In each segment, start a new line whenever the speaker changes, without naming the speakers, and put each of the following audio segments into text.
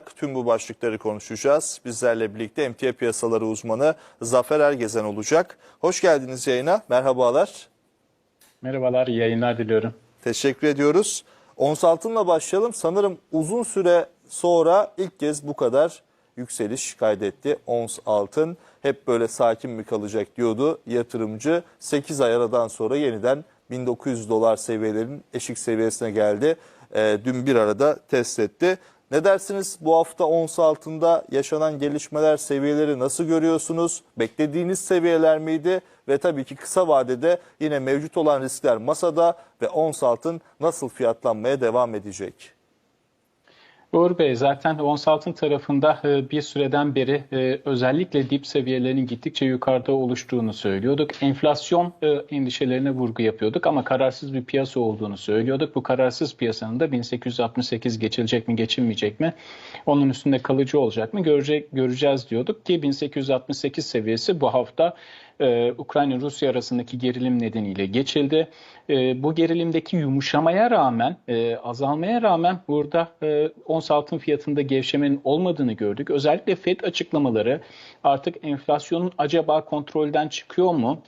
Tüm bu başlıkları konuşacağız. Bizlerle birlikte emtia piyasaları uzmanı Zafer Ergezen olacak. Hoş geldiniz yayına. Merhabalar.
Merhabalar, iyi yayınlar diliyorum.
Teşekkür ediyoruz. Ons altınla başlayalım. Sanırım uzun süre sonra ilk kez bu kadar yükseliş kaydetti. Ons altın hep böyle sakin mi kalacak diyordu yatırımcı. 8 ay aradan sonra yeniden 1900 dolar seviyelerin eşik seviyesine geldi. Ee, dün bir arada test etti. Ne dersiniz bu hafta ons altında yaşanan gelişmeler seviyeleri nasıl görüyorsunuz? Beklediğiniz seviyeler miydi? Ve tabii ki kısa vadede yine mevcut olan riskler masada ve ons altın nasıl fiyatlanmaya devam edecek?
Uğur Bey zaten ons altın tarafında e, bir süreden beri e, özellikle dip seviyelerinin gittikçe yukarıda oluştuğunu söylüyorduk. Enflasyon e, endişelerine vurgu yapıyorduk ama kararsız bir piyasa olduğunu söylüyorduk. Bu kararsız piyasanın da 1868 geçilecek mi geçilmeyecek mi? Onun üstünde kalıcı olacak mı? Görecek, göreceğiz diyorduk ki 1868 seviyesi bu hafta e, Ukrayna-Rusya arasındaki gerilim nedeniyle geçildi. E, bu gerilimdeki yumuşamaya rağmen, e, azalmaya rağmen burada e, ons altın fiyatında gevşemenin olmadığını gördük. Özellikle FED açıklamaları artık enflasyonun acaba kontrolden çıkıyor mu?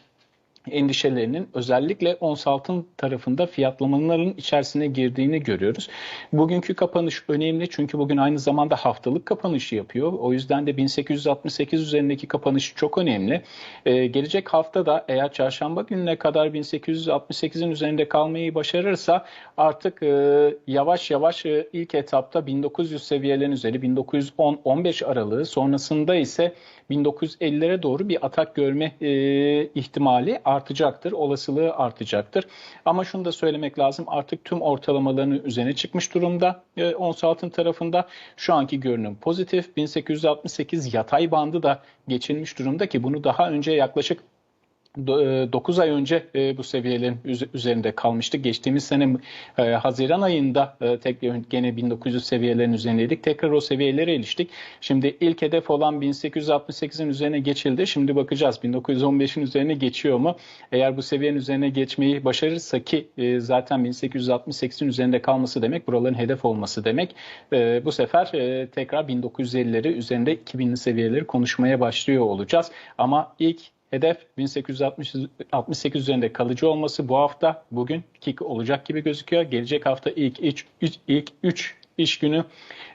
Endişelerinin özellikle ons altın tarafında fiyatlamaların içerisine girdiğini görüyoruz. Bugünkü kapanış önemli çünkü bugün aynı zamanda haftalık kapanışı yapıyor. O yüzden de 1868 üzerindeki kapanış çok önemli. Ee, gelecek hafta da eğer çarşamba gününe kadar 1868'in üzerinde kalmayı başarırsa artık e, yavaş yavaş e, ilk etapta 1900 seviyelerin üzeri 1910-15 aralığı sonrasında ise 1950'lere doğru bir atak görme e, ihtimali artacaktır, olasılığı artacaktır. Ama şunu da söylemek lazım artık tüm ortalamaların üzerine çıkmış durumda e, ons altın tarafında. Şu anki görünüm pozitif. 1868 yatay bandı da geçilmiş durumda ki bunu daha önce yaklaşık 9 ay önce e, bu seviyelerin üzerinde kalmıştı. Geçtiğimiz sene e, Haziran ayında e, tekrar gene 1900 seviyelerin üzerindeydik. Tekrar o seviyelere eriştik. Şimdi ilk hedef olan 1868'in üzerine geçildi. Şimdi bakacağız 1915'in üzerine geçiyor mu? Eğer bu seviyenin üzerine geçmeyi başarırsa ki zaten 1868'in üzerinde kalması demek buraların hedef olması demek. Bu sefer tekrar 1950'leri üzerinde 2000'li seviyeleri konuşmaya başlıyor olacağız. Ama ilk Hedef 1868 üzerinde kalıcı olması bu hafta bugün ki olacak gibi gözüküyor. Gelecek hafta ilk 3 ilk 3 iş günü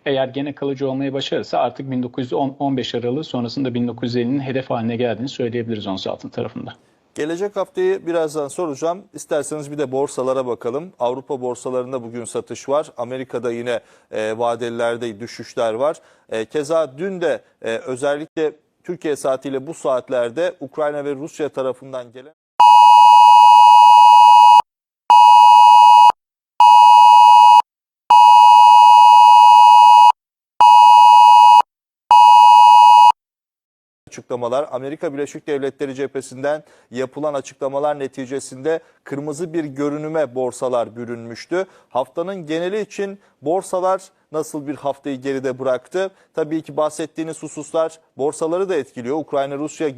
eğer gene kalıcı olmayı başarırsa artık 1910-15 Aralık sonrasında 1950'nin hedef haline geldiğini söyleyebiliriz ons altın tarafında.
Gelecek haftayı birazdan soracağım. İsterseniz bir de borsalara bakalım. Avrupa borsalarında bugün satış var. Amerika'da yine e, vadelilerde düşüşler var. E, keza dün de e, özellikle Türkiye saatiyle bu saatlerde Ukrayna ve Rusya tarafından gelen açıklamalar, Amerika Birleşik Devletleri cephesinden yapılan açıklamalar neticesinde kırmızı bir görünüme borsalar bürünmüştü. Haftanın geneli için borsalar nasıl bir haftayı geride bıraktı? Tabii ki bahsettiğiniz hususlar borsaları da etkiliyor. Ukrayna-Rusya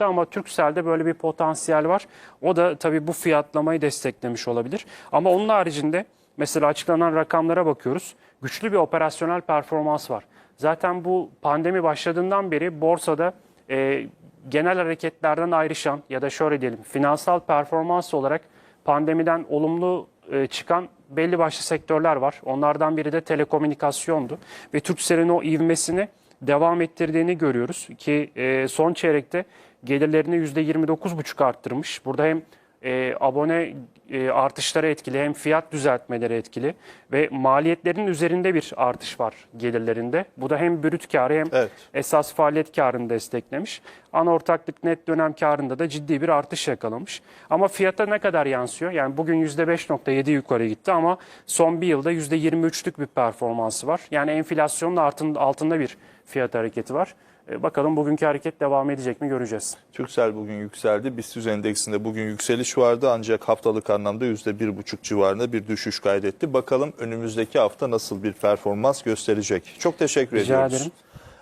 İşte ama Turkcell'de böyle bir potansiyel var. O da tabii bu fiyatlamayı desteklemiş olabilir. Ama onun haricinde mesela açıklanan rakamlara bakıyoruz. Güçlü bir operasyonel performans var. Zaten bu pandemi başladığından beri borsada e, genel hareketlerden ayrışan ya da şöyle diyelim finansal performans olarak pandemiden olumlu e, çıkan belli başlı sektörler var. Onlardan biri de telekomünikasyondu. Ve Turkcell'in o ivmesini devam ettirdiğini görüyoruz ki e, son çeyrekte gelirlerini %29,5 arttırmış. Burada hem e, abone e, artışları etkili hem fiyat düzeltmeleri etkili ve maliyetlerin üzerinde bir artış var gelirlerinde. Bu da hem brüt karı hem
Evet.
esas faaliyet karını desteklemiş. Ana ortaklık net dönem karında da ciddi bir artış yakalamış. Ama fiyata ne kadar yansıyor? Yani bugün %5.7 yukarı gitti ama son bir yılda %23'lük bir performansı var. Yani enflasyonun altında, altında bir fiyat hareketi var. E, Bakalım bugünkü hareket devam edecek mi göreceğiz.
Türksel bugün yükseldi. BIST endeksinde bugün yükseliş vardı ancak haftalık anlamda %1,5 civarında bir düşüş kaydetti. Bakalım önümüzdeki hafta nasıl bir performans gösterecek. Çok teşekkür
Rica
ediyoruz.
ederim.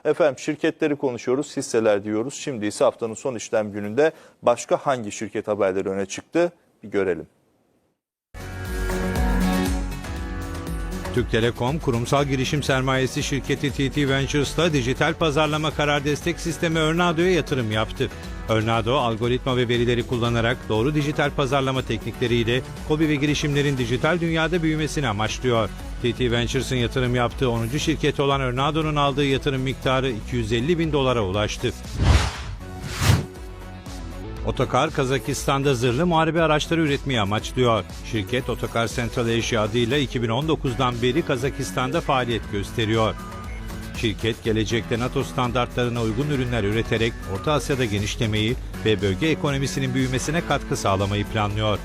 Efendim şirketleri konuşuyoruz, hisseler diyoruz. Şimdi ise haftanın son işlem gününde başka hangi şirket haberleri öne çıktı bir görelim.
Türk Telekom, kurumsal girişim sermayesi şirketi TT Ventures'la dijital pazarlama karar destek sistemi Örnado'ya yatırım yaptı. Örnado, algoritma ve verileri kullanarak doğru dijital pazarlama teknikleriyle KOBİ ve girişimlerin dijital dünyada büyümesini amaçlıyor. TT Ventures'ın yatırım yaptığı 10. şirket olan Örnado'nun aldığı yatırım miktarı 250 bin dolara ulaştı. Otokar Kazakistan'da zırhlı muharebe araçları üretmeyi amaçlıyor. Şirket Otokar Central Asia adıyla 2019'dan beri Kazakistan'da faaliyet gösteriyor. Şirket gelecekte NATO standartlarına uygun ürünler üreterek Orta Asya'da genişlemeyi ve bölge ekonomisinin büyümesine katkı sağlamayı planlıyor.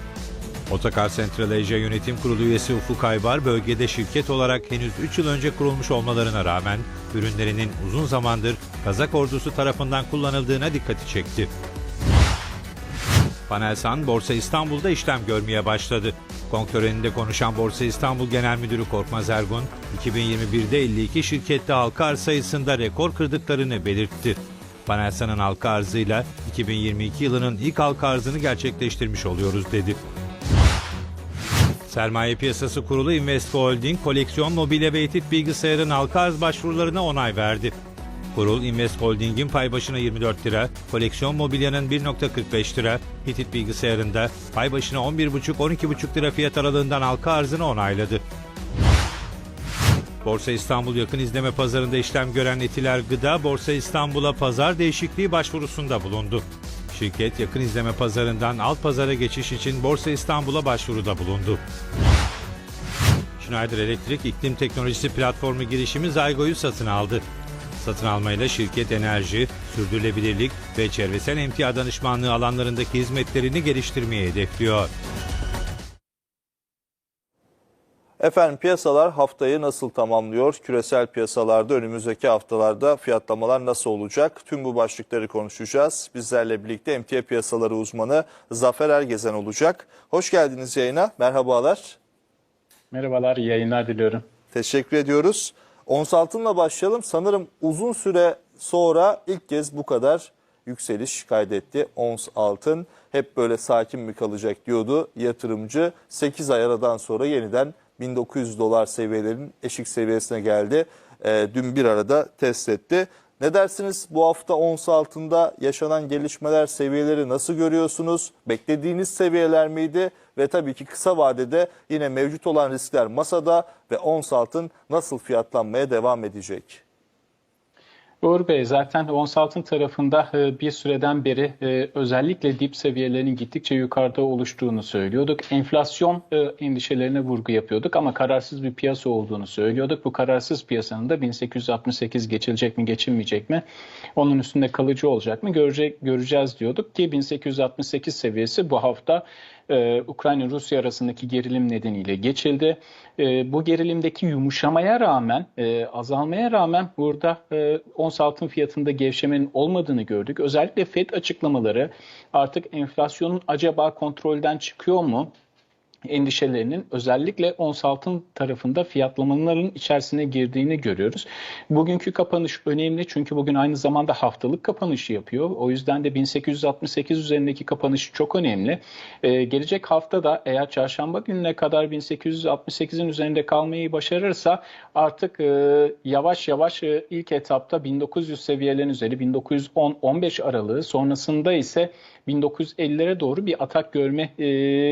Otokar Central Asia Yönetim Kurulu üyesi Ufuk Aybar bölgede şirket olarak henüz 3 yıl önce kurulmuş olmalarına rağmen ürünlerinin uzun zamandır Kazak ordusu tarafından kullanıldığına dikkati çekti. Panelsan Borsa İstanbul'da işlem görmeye başladı. Konk konuşan Borsa İstanbul Genel Müdürü Korkmaz Ergun, 2021'de 52 şirkette halka arz sayısında rekor kırdıklarını belirtti. Panelsan'ın halka arzıyla 2022 yılının ilk halka arzını gerçekleştirmiş oluyoruz dedi. Sermaye Piyasası Kurulu Invesco Holding, koleksiyon mobilya ve etit bilgisayarın halka arz başvurularına onay verdi. Kurul, Invest Holding'in pay başına 24 lira, koleksiyon mobilyanın 1.45 lira, Hitit bilgisayarında pay başına 11,5-12,5 lira fiyat aralığından halka arzını onayladı. Borsa İstanbul yakın izleme pazarında işlem gören Etiler Gıda, Borsa İstanbul'a pazar değişikliği başvurusunda bulundu. Şirket yakın izleme pazarından alt pazara geçiş için Borsa İstanbul'a başvuruda bulundu. Schneider Electric iklim teknolojisi platformu girişimi Zygo'yu satın aldı. Satın almayla şirket enerji, sürdürülebilirlik ve çevresel emtia danışmanlığı alanlarındaki hizmetlerini geliştirmeyi hedefliyor.
Efendim piyasalar haftayı nasıl tamamlıyor? Küresel piyasalarda önümüzdeki haftalarda fiyatlamalar nasıl olacak? Tüm bu başlıkları konuşacağız. Bizlerle birlikte emtia piyasaları uzmanı Zafer Ergezen olacak. Hoş geldiniz yayına. Merhabalar.
Merhabalar, yayınlar diliyorum.
Teşekkür ediyoruz. Ons altınla başlayalım. Sanırım uzun süre sonra ilk kez bu kadar yükseliş kaydetti. Ons altın hep böyle sakin mi kalacak diyordu yatırımcı. 8 ay aradan sonra yeniden 1900 dolar seviyelerinin eşik seviyesine geldi. Ee, dün bir arada test etti. Ne dersiniz bu hafta ons altında yaşanan gelişmeler seviyeleri nasıl görüyorsunuz? Beklediğiniz seviyeler miydi? Ve tabii ki kısa vadede yine mevcut olan riskler masada ve ons altın nasıl fiyatlanmaya devam edecek?
Uğur Bey zaten ons altın tarafında e, bir süreden beri e, özellikle dip seviyelerinin gittikçe yukarıda oluştuğunu söylüyorduk. Enflasyon e, endişelerine vurgu yapıyorduk ama kararsız bir piyasa olduğunu söylüyorduk. Bu kararsız piyasanın da 1868 geçilecek mi geçilmeyecek mi? Onun üstünde kalıcı olacak mı? Görecek, göreceğiz diyorduk ki 1868 seviyesi bu hafta e, Ukrayna-Rusya arasındaki gerilim nedeniyle geçildi. E, bu gerilimdeki yumuşamaya rağmen, e, azalmaya rağmen burada e, ons altın fiyatında gevşemenin olmadığını gördük. Özellikle FED açıklamaları artık enflasyonun acaba kontrolden çıkıyor mu? Endişelerinin özellikle ons altın tarafında fiyatlamaların içerisine girdiğini görüyoruz. Bugünkü kapanış önemli çünkü bugün aynı zamanda haftalık kapanışı yapıyor. O yüzden de 1868 üzerindeki kapanış çok önemli. Ee, gelecek hafta da eğer çarşamba gününe kadar 1868'in üzerinde kalmayı başarırsa artık e, yavaş yavaş e, ilk etapta 1900 seviyelerin üzeri 1910-15 aralığı sonrasında ise 1950'lere doğru bir atak görme e,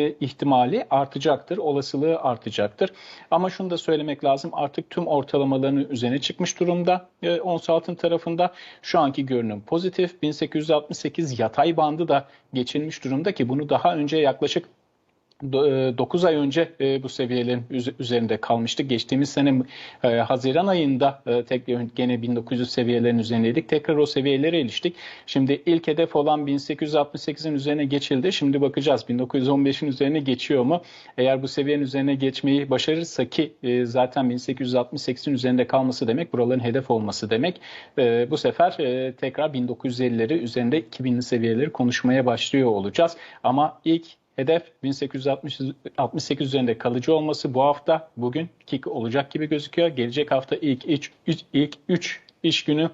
ihtimali artacaktır, olasılığı artacaktır. Ama şunu da söylemek lazım artık tüm ortalamaların üzerine çıkmış durumda. E, ons altın tarafında şu anki görünüm pozitif. 1868 yatay bandı da geçilmiş durumda ki bunu daha önce yaklaşık 9 ay önce e, bu seviyelerin üzerinde kalmıştık. Geçtiğimiz sene e, Haziran ayında e, tek gene 1900 seviyelerin üzerindeydik. Tekrar o seviyelere eriştik. Şimdi ilk hedef olan 1868'in üzerine geçildi. Şimdi bakacağız 1915'in üzerine geçiyor mu? Eğer bu seviyenin üzerine geçmeyi başarırsa ki zaten 1868'in üzerinde kalması demek buraların hedef olması demek. Bu sefer tekrar 1950'leri üzerinde 2000'li seviyeleri konuşmaya başlıyor olacağız. Ama ilk Hedef 1868 üzerinde kalıcı olması bu hafta bugün kick olacak gibi gözüküyor. Gelecek hafta ilk 3 ilk 3 iş günü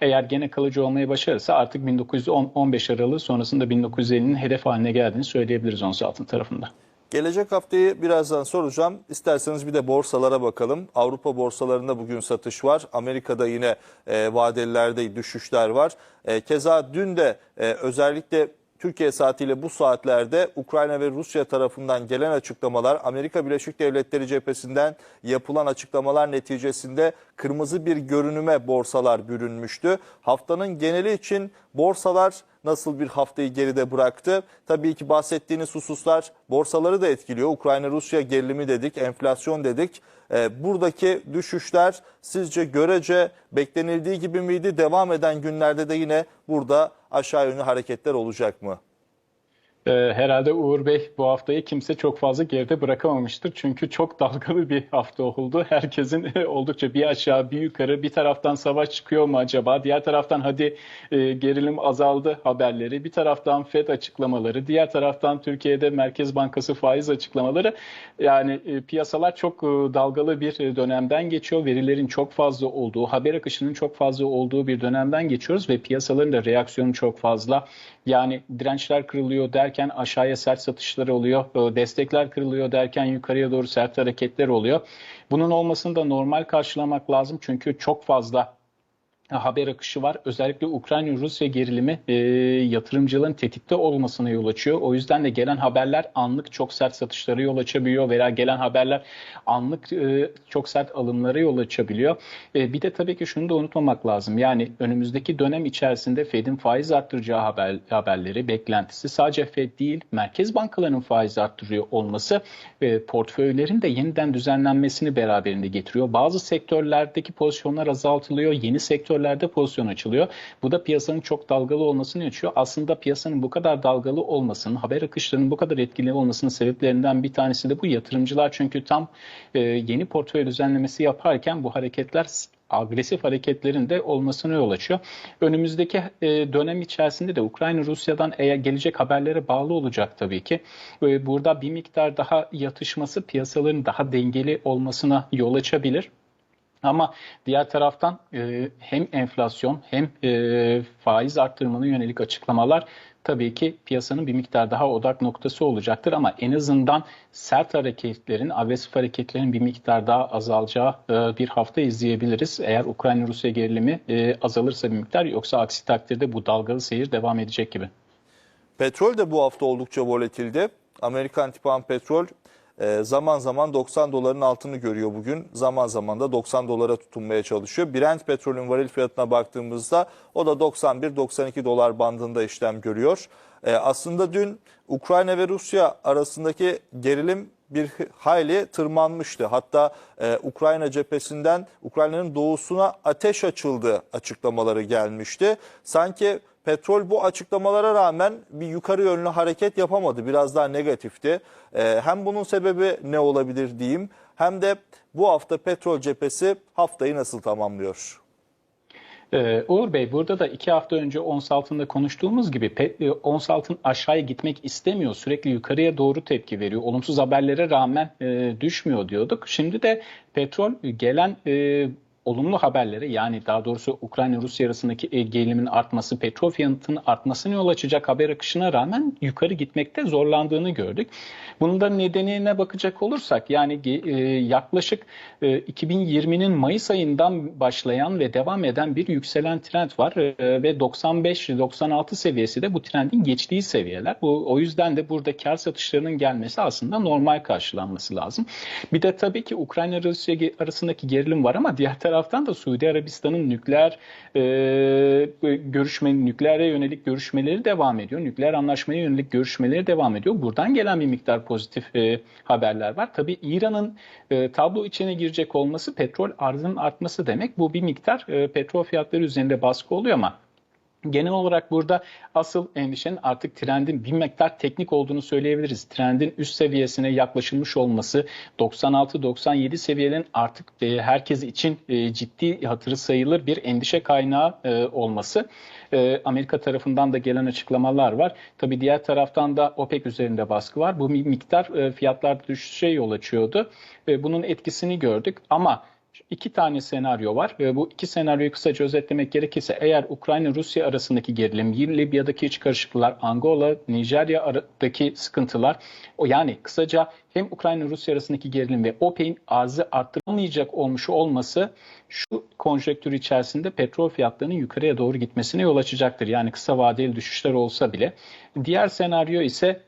eğer gene kalıcı olmayı başarırsa artık 1915 Aralığı sonrasında 1950'nin hedef haline geldiğini söyleyebiliriz ons altın tarafında.
Gelecek haftayı birazdan soracağım. İsterseniz bir de borsalara bakalım. Avrupa borsalarında bugün satış var. Amerika'da yine e, vadelilerde düşüşler var. E, keza dün de e, özellikle Türkiye saatiyle bu saatlerde Ukrayna ve Rusya tarafından gelen açıklamalar, Amerika Birleşik Devletleri cephesinden yapılan açıklamalar neticesinde kırmızı bir görünüme borsalar bürünmüştü. Haftanın geneli için borsalar nasıl bir haftayı geride bıraktı? Tabii ki bahsettiğiniz hususlar borsaları da etkiliyor. Ukrayna-Rusya gerilimi dedik, enflasyon dedik. Ee, buradaki düşüşler sizce görece beklenildiği gibi miydi? Devam eden günlerde de yine burada aşağı yönlü hareketler olacak mı?
Ee, herhalde Uğur Bey bu haftayı kimse çok fazla geride bırakamamıştır. Çünkü çok dalgalı bir hafta oldu. Herkesin oldukça bir aşağı bir yukarı bir taraftan savaş çıkıyor mu acaba? Diğer taraftan hadi e, gerilim azaldı haberleri. Bir taraftan FED açıklamaları. Diğer taraftan Türkiye'de Merkez Bankası faiz açıklamaları. Yani e, piyasalar çok e, dalgalı bir e, dönemden geçiyor. Verilerin çok fazla olduğu, haber akışının çok fazla olduğu bir dönemden geçiyoruz ve piyasaların da reaksiyonu çok fazla. Yani dirençler kırılıyor derken aşağıya sert satışlar oluyor. Destekler kırılıyor derken yukarıya doğru sert hareketler oluyor. Bunun olmasını da normal karşılamak lazım çünkü çok fazla haber akışı var. Özellikle Ukrayna-Rusya gerilimi e, yatırımcıların tetikte olmasına yol açıyor. O yüzden de gelen haberler anlık çok sert satışlara yol açabiliyor veya gelen haberler anlık e, çok sert alımlara yol açabiliyor. E, bir de tabii ki şunu da unutmamak lazım. Yani önümüzdeki dönem içerisinde Fed'in faiz arttıracağı haber, haberleri, beklentisi sadece Fed değil, merkez bankalarının faiz arttırıyor olması e, portföylerin de yeniden düzenlenmesini beraberinde getiriyor. Bazı sektörlerdeki pozisyonlar azaltılıyor, yeni sektörlerde pozisyon açılıyor. Bu da piyasanın çok dalgalı olmasını açıyor. Aslında piyasanın bu kadar dalgalı olmasının, haber akışlarının bu kadar etkili olmasının sebeplerinden bir tanesi de bu yatırımcılar. Çünkü tam e, yeni portföy düzenlemesi yaparken bu hareketler agresif hareketlerin de olmasına yol açıyor. Önümüzdeki e, dönem içerisinde de Ukrayna-Rusya'dan eğer gelecek haberlere bağlı olacak tabii ki. E, burada bir miktar daha yatışması piyasaların daha dengeli olmasına yol açabilir. Ama diğer taraftan e, hem enflasyon hem e, faiz arttırmana yönelik açıklamalar tabii ki piyasanın bir miktar daha odak noktası olacaktır. Ama en azından sert hareketlerin, agresif hareketlerin bir miktar daha azalacağı e, bir hafta izleyebiliriz. Eğer Ukrayna-Rusya gerilimi e, azalırsa bir miktar yoksa aksi takdirde bu dalgalı seyir devam edecek gibi.
Petrol de bu hafta oldukça volatildi. Amerikan tipan petrol e, zaman zaman 90 doların altını görüyor bugün. Zaman zaman da 90 dolara tutunmaya çalışıyor. Brent petrolün varil fiyatına baktığımızda o da 91-92 dolar bandında işlem görüyor. E, aslında dün Ukrayna ve Rusya arasındaki gerilim bir hayli tırmanmıştı. Hatta e, Ukrayna cephesinden Ukrayna'nın doğusuna ateş açıldı açıklamaları gelmişti. Sanki petrol bu açıklamalara rağmen bir yukarı yönlü hareket yapamadı. Biraz daha negatifti. E, hem bunun sebebi ne olabilir diyeyim hem de bu hafta petrol cephesi haftayı nasıl tamamlıyor?
Ee, Uğur Bey burada da iki hafta önce ons altında konuştuğumuz gibi pe- e, ons altın aşağıya gitmek istemiyor. Sürekli yukarıya doğru tepki veriyor. Olumsuz haberlere rağmen e, düşmüyor diyorduk. Şimdi de petrol gelen e, olumlu haberlere yani daha doğrusu Ukrayna-Rusya arasındaki e, gerilimin artması, petrol fiyatının artmasına yol açacak haber akışına rağmen yukarı gitmekte zorlandığını gördük. Bunun da nedenine bakacak olursak yani e, yaklaşık e, 2020'nin Mayıs ayından başlayan ve devam eden bir yükselen trend var e, ve 95-96 seviyesi de bu trendin geçtiği seviyeler. Bu o yüzden de burada kar satışlarının gelmesi aslında normal karşılanması lazım. Bir de tabii ki Ukrayna-Rusya arasındaki gerilim var ama diğer taraftan da Suudi Arabistan'ın nükleer e, görüşme, nükleere yönelik görüşmeleri devam ediyor. Nükleer anlaşmaya yönelik görüşmeleri devam ediyor. Buradan gelen bir miktar pozitif e, haberler var. Tabii İran'ın e, tablo içine girecek olması petrol arzının artması demek. Bu bir miktar e, petrol fiyatları üzerinde baskı oluyor ama Genel olarak burada asıl endişenin artık trendin bir miktar teknik olduğunu söyleyebiliriz. Trendin üst seviyesine yaklaşılmış olması 96-97 seviyelerin artık e, herkes için e, ciddi hatırı sayılır bir endişe kaynağı e, olması. Amerika tarafından da gelen açıklamalar var. Tabii diğer taraftan da OPEC üzerinde baskı var. Bu miktar fiyatlarda düşüşe yol açıyordu. Bunun etkisini gördük ama iki tane senaryo var. Ve bu iki senaryoyu kısaca özetlemek gerekirse eğer Ukrayna-Rusya arasındaki gerilim, Libya'daki iç karışıklıklar, Angola, Nijerya aradaki sıkıntılar, o yani kısaca hem Ukrayna-Rusya arasındaki gerilim ve OPEC'in arzı arttırılmayacak olmuş olması şu konjonktür içerisinde petrol fiyatlarının yukarıya doğru gitmesine yol açacaktır. Yani kısa vadeli düşüşler olsa bile. Diğer senaryo ise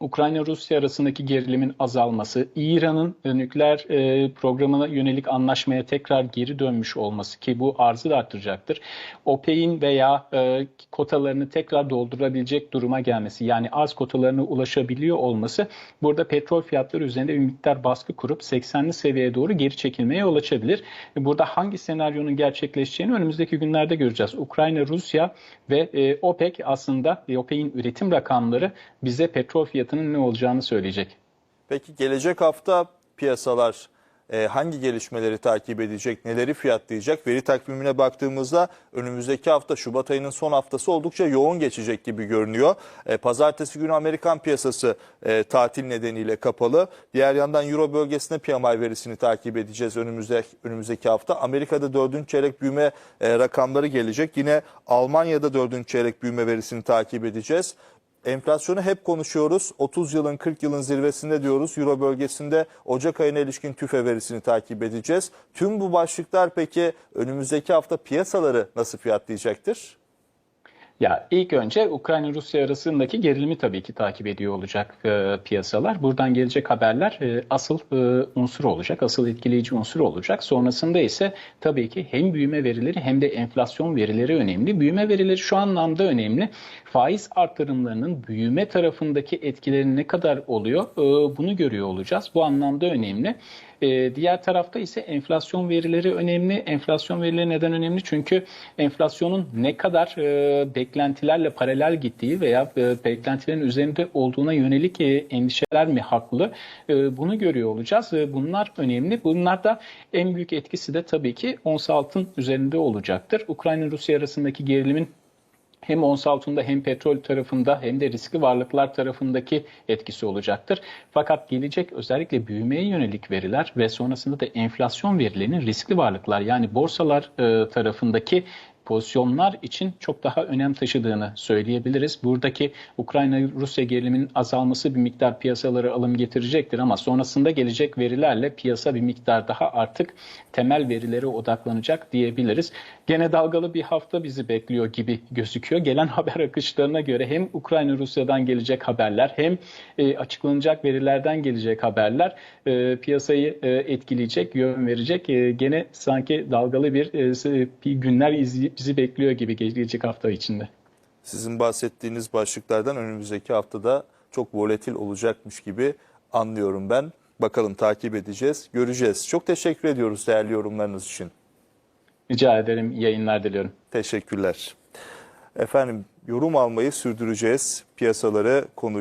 Ukrayna-Rusya arasındaki gerilimin azalması, İran'ın nükleer e, programına yönelik anlaşmaya tekrar geri dönmüş olması ki bu arzı da arttıracaktır. OPEC'in veya e, kotalarını tekrar doldurabilecek duruma gelmesi yani arz kotalarına ulaşabiliyor olması burada petrol fiyatları üzerinde bir miktar baskı kurup 80'li seviyeye doğru geri çekilmeye yol açabilir. Burada hangi senaryonun gerçekleşeceğini önümüzdeki günlerde göreceğiz. Ukrayna, Rusya ve e, OPEC aslında e, OPEC'in üretim rakamları bize petrol fiyatının ne olacağını söyleyecek.
Peki gelecek hafta piyasalar e, hangi gelişmeleri takip edecek, neleri fiyatlayacak? Veri takvimine baktığımızda önümüzdeki hafta Şubat ayının son haftası oldukça yoğun geçecek gibi görünüyor. E, pazartesi günü Amerikan piyasası e, tatil nedeniyle kapalı. Diğer yandan Euro bölgesinde PMI verisini takip edeceğiz önümüzde, önümüzdeki hafta. Amerika'da dördüncü çeyrek büyüme e, rakamları gelecek. Yine Almanya'da dördüncü çeyrek büyüme verisini takip edeceğiz. Enflasyonu hep konuşuyoruz. 30 yılın 40 yılın zirvesinde diyoruz. Euro bölgesinde Ocak ayına ilişkin tüfe verisini takip edeceğiz. Tüm bu başlıklar peki önümüzdeki hafta piyasaları nasıl fiyatlayacaktır?
Ya ilk önce Ukrayna-Rusya arasındaki gerilimi tabii ki takip ediyor olacak e, piyasalar. Buradan gelecek haberler e, asıl e, unsur olacak, asıl etkileyici unsur olacak. Sonrasında ise tabii ki hem büyüme verileri hem de enflasyon verileri önemli. Büyüme verileri şu anlamda önemli. Faiz artırımlarının büyüme tarafındaki etkileri ne kadar oluyor e, bunu görüyor olacağız. Bu anlamda önemli. E, diğer tarafta ise enflasyon verileri önemli. Enflasyon verileri neden önemli? Çünkü enflasyonun ne kadar e, beklentilerle paralel gittiği veya e, beklentilerin üzerinde olduğuna yönelik e, endişeler mi haklı? E, bunu görüyor olacağız. E, bunlar önemli. Bunlar da en büyük etkisi de tabii ki ons altın üzerinde olacaktır. Ukrayna-Rusya arasındaki gerilimin hem ons altında hem petrol tarafında hem de riskli varlıklar tarafındaki etkisi olacaktır. Fakat gelecek özellikle büyümeye yönelik veriler ve sonrasında da enflasyon verilerinin riskli varlıklar yani borsalar e, tarafındaki pozisyonlar için çok daha önem taşıdığını söyleyebiliriz. Buradaki Ukrayna-Rusya geriliminin azalması bir miktar piyasalara alım getirecektir ama sonrasında gelecek verilerle piyasa bir miktar daha artık temel verilere odaklanacak diyebiliriz. Gene dalgalı bir hafta bizi bekliyor gibi gözüküyor. Gelen haber akışlarına göre hem Ukrayna-Rusya'dan gelecek haberler hem e, açıklanacak verilerden gelecek haberler e, piyasayı e, etkileyecek, yön verecek. Gene sanki dalgalı bir, günler izleyip bizi bekliyor gibi gelecek hafta içinde.
Sizin bahsettiğiniz başlıklardan önümüzdeki haftada çok volatil olacakmış gibi anlıyorum ben. Bakalım takip edeceğiz, göreceğiz. Çok teşekkür ediyoruz değerli yorumlarınız için.
Rica ederim. Yayınlar diliyorum.
Teşekkürler. Efendim yorum almayı sürdüreceğiz. Piyasaları konuştuk.